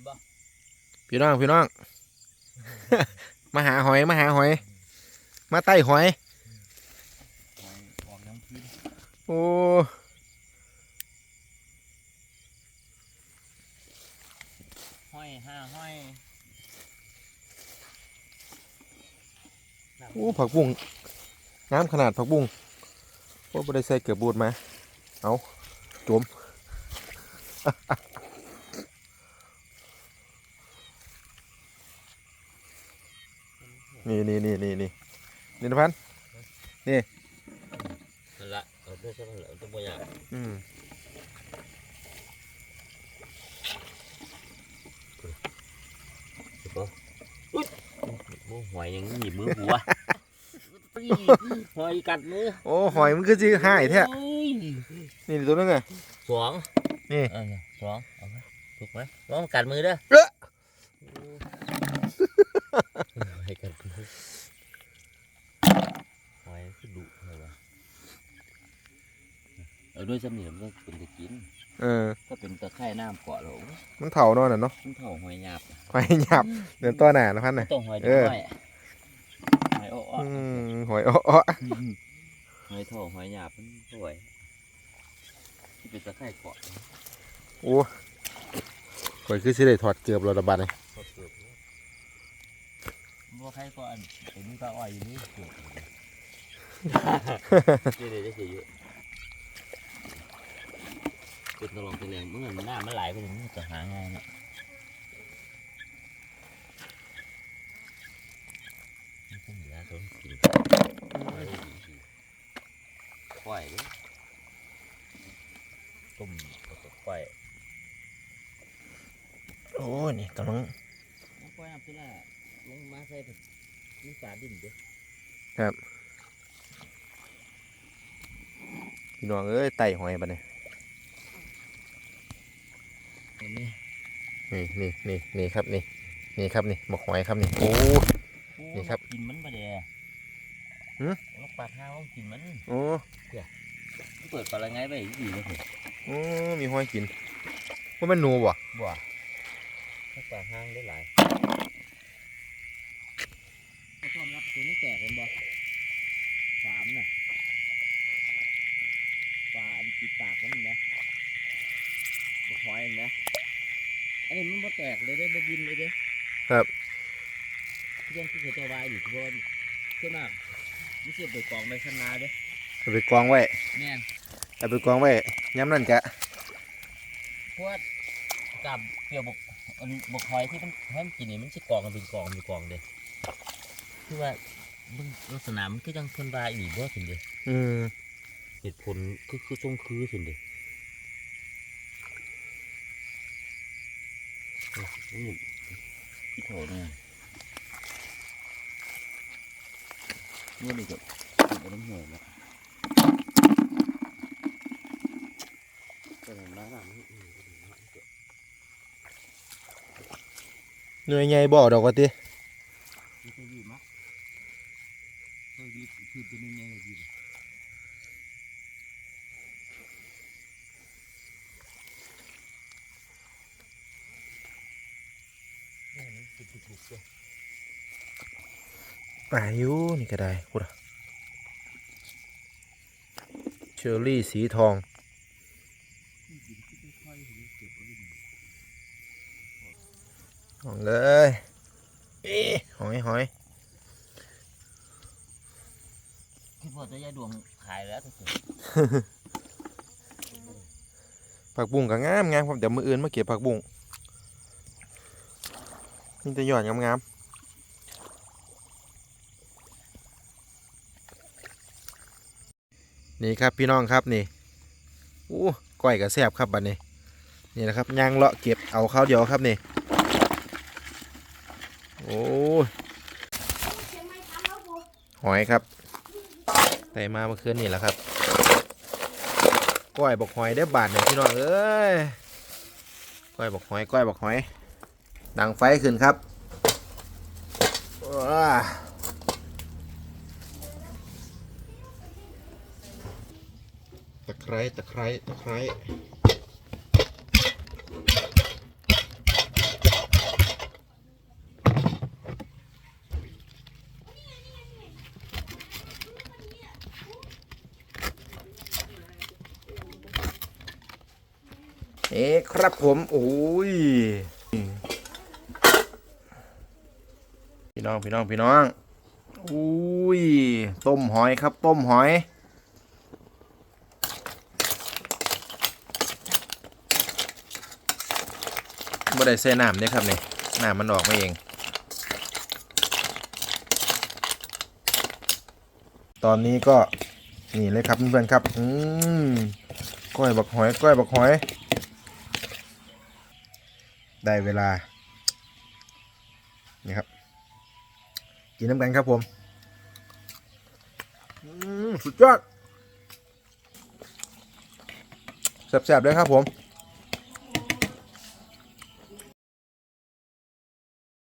นบ่พี่น้องพี่น้อง มาหาหอยมาหาหอย มาไต่หอยหอยออกน้ำขึ้นโอ้ห้อยห้าห้อยโอ้ผักบุ้งน้ำขนาดผักบุ้งโอ้ไม่ได้ใส่เกลือบูดมา เอาจม นี่นี่นี่นี่นี่นี่นะพันนั่นละเอาตัวสักหน่อยตัวบ่อยากอืมปะอุ๊ยโอ้หอยยังหยิบมือหัวหอยกัดมือ โอ้หอยมันคือจีหายแท้นี่ตัวนึงไงสองนี่สองเอาไหมถูกไหมลองกัดมือเด้อเอ้อ หอยกัดมือหอยคือดุเลยวะเอาด้วยสำเนียงมันก็เป็นตะกินเออ ก็เป็นตะไคร่น้ำเกาะหลงมันเถ่านอนอะเนาะมันเท่าหอยหยาบหอยหยาบเดินตัวหนานะพันธุ์น่ะ ต้องหอยเอด้อวยหอยอ้ออืมหอยอ้ออ้อหอยเท่าหอยหยาบมันสวยที่เป็นตะไคร่เกาะโอ้หอยคือสิได้ถอดเกือบเราระบาดเลย สดเกือบบัวไข่ก็อันเป็นตาอ้อยอยู่นี่เกือบเดี๋ยวเดี๋ยวจะเสียเยอะเป็นตลองตะแรงเมื่อมันหน้ามันไหลไปถึงจะหาง่ายเนาะก็เหลือต้นกินไม่ได้ดีสิควายเลยตุ้มกับควายโอ้นี่กำลังควายน้ำตัวละ ลงมาใส่แบบนี่ปลาดินเด้อพี่น้องเอ้ยไต่หอยบัดนี้เห็นไหมนี่นี่นี่นี่ครับนี่นี่ครับนี่หมกหอยครับนี่โอ้นี่ครับกินมันปะเด้หือลูกปลาห้าวกินมันโอ้เปิดปลาละไงไปอีกทีเลยโอ้มีหอยกินว่ามันหนูบ่บ่ลูกปลาห้างได้หลาย ถ้าความรับตัวนี้แตกเป็นบ่สามน่ะปลาอันปิดปากมันนะบกหอยนะอันนี้มันบ่แตกเลยได้บ่บินเลยเด้ครับยังคือตัววายอยู่ที่บนขึ้นมาไม่เสียบไปกองไปข้างหน้าเด้เอาไปกองไว้แม่นเอาไปกองไว้ย้ำนั่นกะเพราะว่ากับเกี่ยวบกอันบกหอยที่มันให้มันกินนี่มันสิกองกันเป็นกองเป็นกองเด้ คือว่าเบิ่งลักษณะมันก็ยังเพิ่นว่าอีกบ่ถึงเด้อืมเหตุผลคือคือทรงคือถึงเด้โอ้ยพี่โถเนี่ยนี่นี่ก็ติดน้ำเหนื่อยแล้วก็น้ำน้ำน้ำนี่เหนื่อยใหญ่บ่ดอกกว่าติ ไม่ใช่ยืดมั้ยเออยืดคือเป็นยังไงยืด นี่มันติดติดติดเลยอายุนี่ก็ได้กูดเชอร์รี่สีทองหองเลยเอ๊ะหอยหอยคิดว่าจะยายดวงขายแล้วทุกคนผักบุ้งก็งามงามครับเดี๋ยวมืออื่นมาเก็บผักบุ้ง นี่จะหยอดงามๆนี่ครับพี่น้องครับนี่อู้ก้อยกับแซบครับบัดนนี้นี่นะครับย่างเลาะเก็บเอาข้าวเดียวครับนี่โอ้หอยครับได้มาเมื่อคืนนี่แหละครับก้อยบอกหอยได้บาทหนึ่งพี่น้องเอ้ยก้อยบอกหอยก้อยบอกหอย ดังไฟขึ้นครับตะไคร้ตะไคร้ตะไคร้เอ๊ะครับผม โอ้ย พี่น้องพี่น้องพี่น้องอุ้ยต้มหอยครับ ต้มหอย บ่ได้ใส่น้ำเนี่ยครับนี่น้ำมันออกมาเอง ตอนนี้ก็นี่เลยครับเพื่อนๆครับ อืมก้อยบักหอยก้อยบักหอย ได้เวลา นี่ครับ กินน้ำกันครับผมอืมสุดยอดแซ่บๆเลยครับผม